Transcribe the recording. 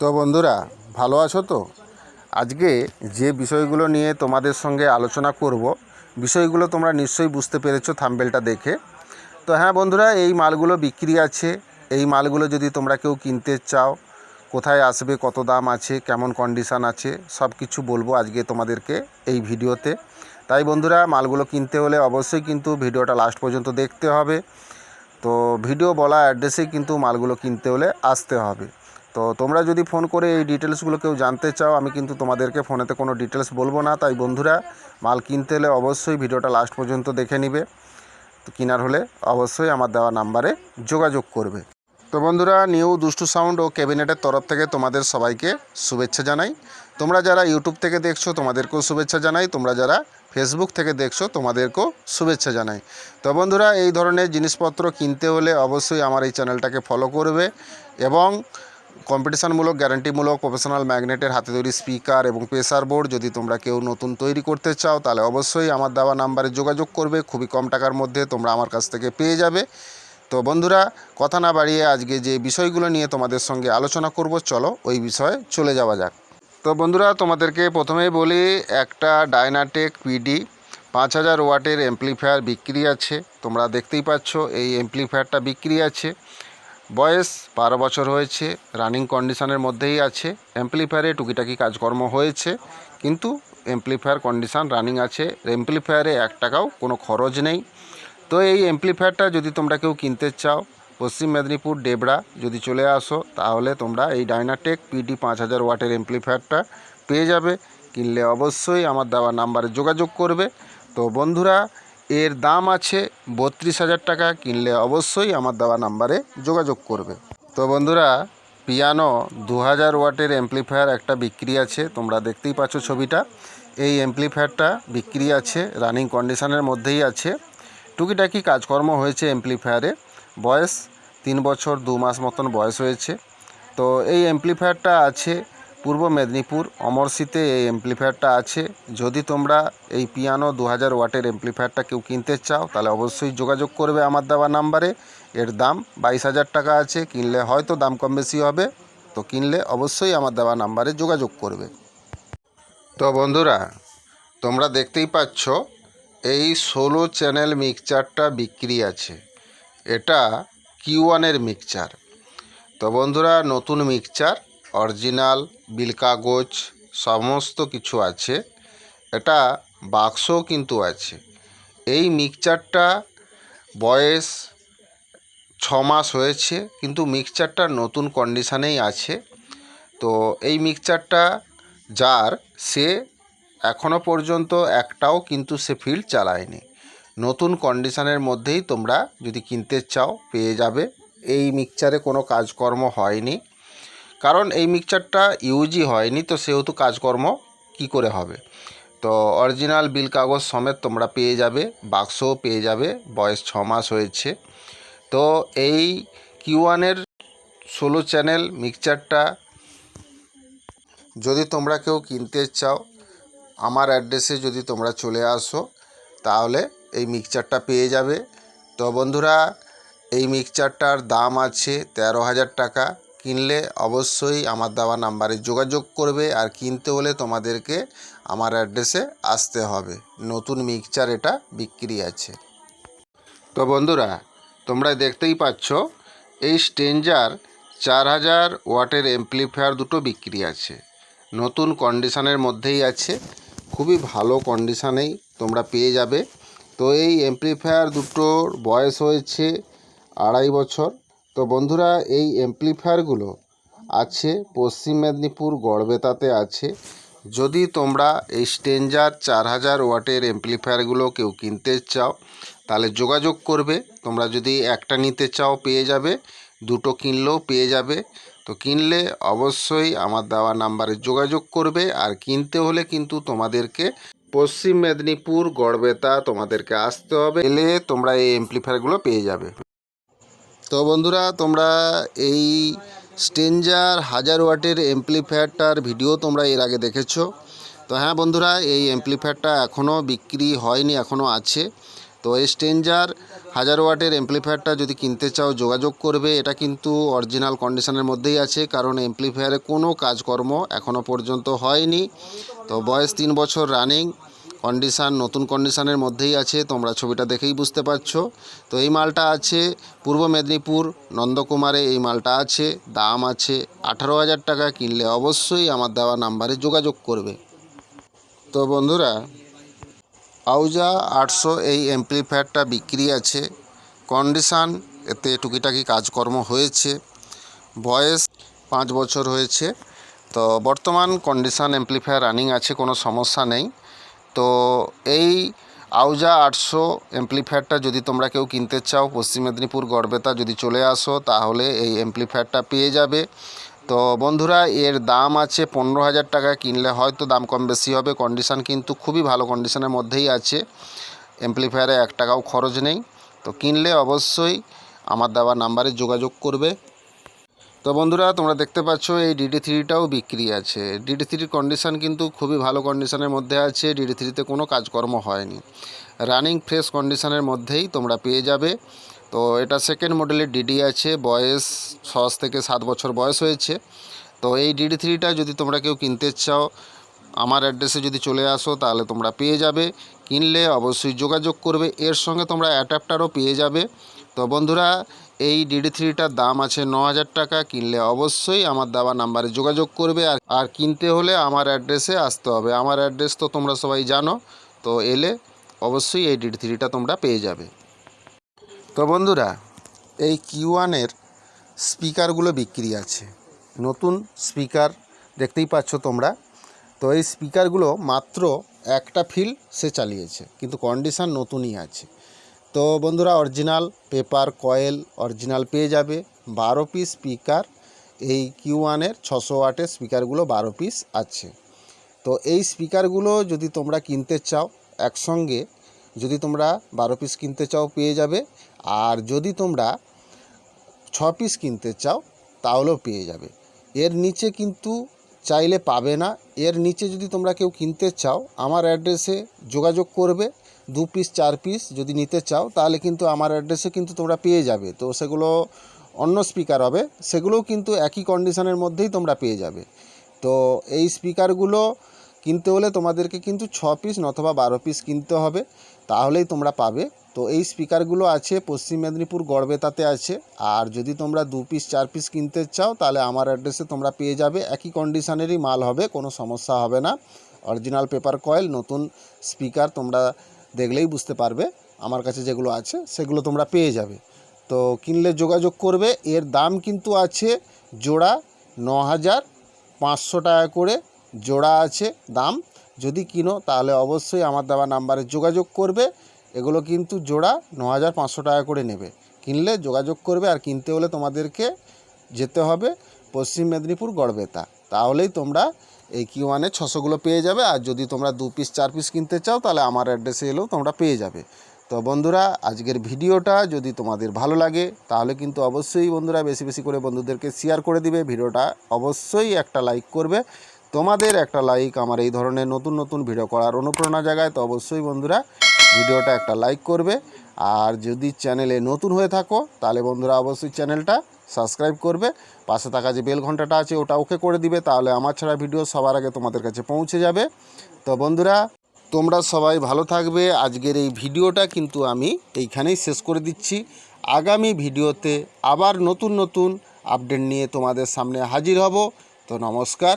তো বন্ধুরা, ভালো আছো তো? আজকে যে বিষয়গুলো নিয়ে তোমাদের সঙ্গে আলোচনা করব, বিষয়গুলো তোমরা নিশ্চয়ই বুঝতে পেরেছ থাম্বেলটা দেখে। তো হ্যাঁ বন্ধুরা, এই মালগুলো বিক্রি আছে। এই মালগুলো যদি তোমরা কেউ কিনতে চাও, কোথায় আসবে, কত দাম আছে, কেমন কন্ডিশান আছে, সব কিছু বলব আজকে তোমাদেরকে এই ভিডিওতে। তাই বন্ধুরা, মালগুলো কিনতে হলে অবশ্যই কিন্তু ভিডিওটা লাস্ট পর্যন্ত দেখতে হবে। তো ভিডিও বলা অ্যাড্রেসেই কিন্তু মালগুলো কিনতে হলে আসতে হবে। তো তোমরা যদি ফোন করে এই ডিটেলসগুলো কেউ জানতে চাও, আমি কিন্তু তোমাদেরকে ফোনেতে কোনো ডিটেলস বলব না। তাই বন্ধুরা, মাল কিনতে হলে অবশ্যই ভিডিওটা লাস্ট পর্যন্ত দেখে নিবে। তো কেনার হলে অবশ্যই আমার দেওয়া নাম্বারে যোগাযোগ করবে। তো বন্ধুরা, নিউ দুষ্টু সাউন্ড ও ক্যাবিনেটের তরফ থেকে তোমাদের সবাইকে শুভেচ্ছা জানাই। তোমরা যারা ইউটিউব থেকে দেখছ, তোমাদেরকেও শুভেচ্ছা জানাই। তোমরা যারা ফেসবুক থেকে দেখছ, তোমাদেরকেও শুভেচ্ছা জানাই। তো বন্ধুরা, এই ধরনের জিনিসপত্র কিনতে হলে অবশ্যই আমার এই চ্যানেলটাকে ফলো করবে এবং কম্পিটিশানমূলক, গ্যারান্টিমূলক, প্রফেশনাল ম্যাগনেটের হাতে তৈরি স্পিকার এবং প্রেসার বোর্ড। যদি তোমরা কেউ নতুন তৈরি করতে চাও, তাহলে অবশ্যই আমার দেওয়া নাম্বারে যোগাযোগ করবে। খুবই কম টাকার মধ্যে তোমরা আমার কাছ থেকে পেয়ে যাবে। তো বন্ধুরা, কথা না বাড়িয়ে আজকে যে বিষয়গুলো নিয়ে তোমাদের সঙ্গে আলোচনা করব, চলো ওই বিষয়ে চলে যাওয়া যাক। তো বন্ধুরা, তোমাদেরকে প্রথমেই বলি, একটা ডায়নাটেক পিডি পাঁচ হাজার ওয়াটের অ্যাম্পলিফায়ার বিক্রি আছে। তোমরা দেখতেই পাচ্ছ, এই অ্যাম্পলিফায়ারটা বিক্রি আছে। বয়স বারো বছর হয়েছে রানিং কন্ডিশনের মধ্যেই আছে অ্যাম্পলিফায়ারে টুকিটাকি কাজকর্ম হয়েছে, কিন্তু অ্যাম্পলিফায়ার কন্ডিশন রানিং আছে অ্যাম্পলিফায়ারে এক টাকাও কোনো খরচ নেই। তো এই অ্যাম্পলিফায়ারটা যদি তোমরা কেউ কিনতে চাও, পশ্চিম মেদিনীপুর ডেবরা যদি চলে আসো, তাহলে তোমরা এই ডাইনাটেক পিডি পাঁচ হাজার ওয়াটের অ্যাম্পলিফায়ারটা পেয়ে যাবে। কিনলে অবশ্যই আমার দেওয়া নাম্বারে যোগাযোগ করবে। তো বন্ধুরা এর দাম আছে বত্রিশ হাজার টাকা, কিনলে অবশ্যই আমার দেওয়া নাম্বারে যোগাযোগ করবে। তো বন্ধুরা, পিয়ানো দু হাজার ওয়াটের অ্যাম্পলিফায়ার একটা বিক্রি আছে, তোমরা দেখতেই পাচ্ছ ছবিটা। এই অ্যাম্পলিফায়ারটা বিক্রি আছে রানিং কন্ডিশনের মধ্যেই আছে। টুকিটাকি কাজকর্ম হয়েছে অ্যাম্পলিফায়ারে বয়স তিন বছর, দু মাস মতন বয়স হয়েছে। তো এই অ্যাম্পলিফায়ারটা আছে পূর্ব মেদিনীপুর অমরশিতে এই অ্যাম্পলিফায়ারটা আছে। যদি তোমরা এই পিয়ানো দু হাজার ওয়াটের অ্যাম্পলিফায়ারটা কেউ কিনতে চাও, তাহলে অবশ্যই যোগাযোগ করবে আমার দেওয়া নাম্বারে। এর দাম বাইশ হাজার টাকা আছে। কিনলে হয়তো দাম কম বেশি হবে। তো কিনলে অবশ্যই আমার দেওয়া নাম্বারে যোগাযোগ করবে। তো বন্ধুরা, তোমরা দেখতেই পাচ্ছ, এই ষোলো চ্যানেল মিক্সচারটা বিক্রি আছে। এটা কিউ ওয়ানের মিক্সচার তো বন্ধুরা, নতুন মিক্সচার অরিজিনাল বিল কাগজ সমস্ত কিছু আছে। এটা বাক্সও কিন্তু আছে। এই মিক্সচারটা বয়স ছ মাস হয়েছে, কিন্তু মিক্সচারটা নতুন কন্ডিশানেই আছে। তো এই মিক্সচারটা যার, সে এখনও পর্যন্ত একটাও কিন্তু সে ফিল্ড চালায়নি। নতুন কন্ডিশানের মধ্যেই তোমরা যদি কিনতে চাও, পেয়ে যাবে। এই মিক্সচারে কোনো কাজকর্ম হয়নি। কারণ এই মিক্সচারটা ইউজই হয়নি, তো সেহেতু কাজকর্ম কি করে হবে? তো অরিজিনাল বিল কাগজ সমেত তোমরা পেয়ে যাবে বাক্সও পেয়ে যাবে, বয়স ছ মাস হয়েছে। তো এই কিউ ওয়ানের ষোলো চ্যানেল মিক্সচারটা যদি তোমরা কেউ কিনতে চাও, আমার অ্যাড্রেসে যদি তোমরা চলে আসো, তাহলে এই মিক্সচারটা পেয়ে যাবে। তো বন্ধুরা, এই মিক্সচারটার দাম আছে তেরো হাজার টাকা। কিনলে অবশ্যই আমার দেওয়া নাম্বারে যোগাযোগ করবে আর কিনতে হলে তোমাদেরকে আমার অ্যাড্রেসে আসতে হবে। নতুন মিক্সচার এটা বিক্রি আছে। তো বন্ধুরা তোমরা দেখতেই পাচ্ছ, এই স্টেঞ্জার চার হাজার ওয়াটের এমপ্লিফায়ার দুটো বিক্রি আছে। নতুন কন্ডিশনের মধ্যেই আছে। খুবই ভালো কন্ডিশানেই তোমরা পেয়ে যাবে। তো এই এমপ্লিফায়ার দুটোর বয়স হয়েছে আড়াই বছর। তো বন্ধুরা, এই এমপ্লিফায়ারগুলো আছে, পশ্চিম মেদিনীপুর গড়বেতাতে আছে। যদি তোমরা এই স্টেঞ্জার চার হাজার ওয়াটের এমপ্লিফায়ারগুলো কেউ কিনতে চাও, তাহলে যোগাযোগ করবে। তোমরা যদি একটা নিতে চাও, পেয়ে যাবে। দুটো কিনলেও পেয়ে যাবে। তো কিনলে অবশ্যই আমার দেওয়া নাম্বারে যোগাযোগ করবে। আর কিনতে হলে কিন্তু তোমাদেরকে পশ্চিম মেদিনীপুর গড়বেতা তোমাদেরকে আসতে হবে। এলে তোমরা এই এমপ্লিফায়ারগুলো পেয়ে যাবে। তো বন্ধুরা, তোমরা এই স্টেঞ্জার হাজার ওয়াটের এমপ্লিফায়ারটার ভিডিও তোমরা এর আগে দেখেছ। তো হ্যাঁ বন্ধুরা, এই এমপ্লিফায়ারটা এখনও বিক্রি হয়নি, এখনও আছে। তো এই স্টেঞ্জার হাজার ওয়াটের এমপ্লিফায়ারটা যদি কিনতে চাও, যোগাযোগ করবে। এটা কিন্তু অরিজিনাল কন্ডিশনের মধ্যেই আছে, কারণ এমপ্লিফায়ারে কোনো কাজকর্ম এখনও পর্যন্ত হয়নি। তো বয়স তিন বছর রানিং কন্ডিশান নতুন কন্ডিশানের মধ্যেই আছে, তোমরা ছবিটা দেখেই বুঝতে পারছ। তো এই মালটা আছে পূর্ব মেদিনীপুর, নন্দকুমারে এই মালটা আছে, দাম আছে আঠারো হাজার টাকা, কিনলে অবশ্যই আমার দেওয়া নাম্বারে যোগাযোগ করবে। তো বন্ধুরা, আউজা আটশো এই এমপ্লিফায়ারটা বিক্রি আছে। কন্ডিশান এতে টুকিটাকি কাজকর্ম হয়েছে। বয়স পাঁচ বছর হয়েছে। তো বর্তমান কন্ডিশান এমপ্লিফায়ার রানিং আছে, কোনো সমস্যা নেই। তো এই আউজা আটশো এমপ্লিফায়ারটা যদি তোমরা কেউ কিনতে চাও, পশ্চিম মেদিনীপুর গড়বেতা যদি চলে আসো, তাহলে এই এমপ্লিফায়ারটা পেয়ে যাবে। তো বন্ধুরা, এর দাম আছে পনেরো হাজার টাকা, কিনলে হয়তো দাম কম বেশি হবে। কন্ডিশান কিন্তু খুবই ভালো কন্ডিশনের মধ্যেই আছে। এমপ্লিফায়ারে এক টাকাও খরচ নেই। তো কিনলে অবশ্যই আমার দেওয়া নাম্বারে যোগাযোগ করবে। তো বন্ধুরা, তোমরা দেখতে পাচ্ছ এই ডিডি থ্রিটাও বিক্রি আছে। ডিডি থ্রির কন্ডিশান কিন্তু খুবই ভালো কন্ডিশনের মধ্যে আছে। ডিডি থ্রিতে কোনো কাজকর্ম হয়নি। রানিং ফ্রেশ কন্ডিশনের মধ্যেই তোমরা পেয়ে যাবে। তো এটা সেকেন্ড মডেলের ডিডি আছে। বয়স ছ থেকে সাত বছর বয়স হয়েছে। তো এই ডিডি থ্রিটা যদি তোমরা কেউ কিনতে চাও, আমার অ্যাড্রেসে যদি চলে আসো, তাহলে তোমরা পেয়ে যাবে। কিনলে অবশ্যই যোগাযোগ করবে। এর সঙ্গে তোমরা অ্যাডাপ্টারও পেয়ে যাবে। তো বন্ধুরা এই ডিডি থ্রিটার দাম আছে ন হাজার টাকা, কিনলে অবশ্যই আমার দেওয়া নাম্বারে যোগাযোগ করবে আর আর কিনতে হলে আমার অ্যাড্রেসে আসতে হবে। আমার অ্যাড্রেস তো তোমরা সবাই জানো, তো এলে অবশ্যই এই ডিডি থ্রিটা তোমরা পেয়ে যাবে। তো বন্ধুরা, এই কিউ ওয়ানের স্পিকারগুলো বিক্রি আছে। নতুন স্পিকার দেখতেই পাচ্ছ তোমরা। তো এই স্পিকারগুলো মাত্র একটা ফিল সে চালিয়েছে, কিন্তু কন্ডিশান নতুনই আছে। তো বন্ধুরা অরিজিনাল পেপার কয়েল অরিজিনাল পেয়ে যাবে। বারো পিস স্পিকার এই কিউ ওয়ানের ছশো ওয়াটের স্পিকারগুলো বারো পিস আছে। তো এই স্পিকারগুলো যদি তোমরা কিনতে চাও, একসঙ্গে যদি তোমরা বারো পিস কিনতে চাও, পেয়ে যাবে। আর যদি তোমরা ছ পিস কিনতে চাও, তাহলেও পেয়ে যাবে। এর নিচে কিন্তু চাইলে পাবে না। এর নিচে যদি তোমরা কেউ কিনতে চাও, আমার অ্যাড্রেসে যোগাযোগ করবে। দু পিস চার পিস যদি নিতে চাও, তাহলে কিন্তু আমার অ্যাড্রেসে কিন্তু তোমরা পেয়ে যাবে। তো সেগুলো অন্য স্পিকার হবে, সেগুলোও কিন্তু একই কন্ডিশনের মধ্যেই তোমরা পেয়ে যাবে। তো এই স্পিকারগুলো কিনতে হলে তোমাদেরকে কিন্তু ছ পিস অথবা বারো পিস কিনতে হবে, তাহলেই তোমরা পাবে। তো এই স্পিকারগুলো আছে, পশ্চিম মেদিনীপুর গড়বেতাতে আছে। আর যদি তোমরা দু পিস চার পিস কিনতে চাও, তাহলে আমার অ্যাড্রেসে তোমরা পেয়ে যাবে। একই কন্ডিশনেরই মাল হবে, কোনো সমস্যা হবে না। অরিজিনাল পেপার কয়েল নতুন স্পিকার তোমরা দেখলেই বুঝতে পারবে আমার কাছে যেগুলো আছে, সেগুলো তোমরা পেয়ে যাবে। তো কিনলে যোগাযোগ করবে, এর দাম কিন্তু আছে জোড়া ন হাজার পাঁচশো টাকা করে, জোড়া আছে দাম। যদি কিনো তাহলে অবশ্যই আমার দেওয়া নাম্বারে যোগাযোগ করবে, এগুলো কিন্তু জোড়া ন হাজার পাঁচশো টাকা করে নেবে। কিনলে যোগাযোগ করবে আর কিনতে হলে তোমাদেরকে যেতে হবে পশ্চিম মেদিনীপুর গড়বেতা। তাহলেই তোমরা এই কিউ ওয়ানে ছশোগুলো পেয়ে যাবে। আর যদি তোমরা দু পিস চার পিস কিনতে চাও, তাহলে আমার অ্যাড্রেসে এলেও তোমরা পেয়ে যাবে। তো বন্ধুরা, আজকের ভিডিওটা যদি তোমাদের ভালো লাগে, তাহলে কিন্তু অবশ্যই বন্ধুরা বেশি বেশি করে বন্ধুদেরকে শেয়ার করে দিবে। ভিডিওটা অবশ্যই একটা লাইক করবে। তোমাদের একটা লাইক আমার এই ধরনের নতুন নতুন ভিডিও করার অনুপ্রেরণা জাগায়, তো অবশ্যই বন্ধুরা ভিডিওটা একটা লাইক করবে। আর যদি চ্যানেলে নতুন হয়ে থাকো, তাহলে বন্ধুরা অবশ্যই চ্যানেলটা সাবস্ক্রাইব করবে। পাশে থাকা যে বেল ঘন্টাটা আছে, ওটা ওকে করে দিবে, তাহলে আমার ছাড়া ভিডিও সবার আগে তোমাদের কাছে পৌঁছে যাবে। তো বন্ধুরা, তোমরা সবাই ভালো থাকবে। আজকের এই ভিডিওটা কিন্তু আমি এইখানেই শেষ করে দিচ্ছি। আগামী ভিডিওতে আবার নতুন নতুন আপডেট নিয়ে তোমাদের সামনে হাজির হব। তো নমস্কার।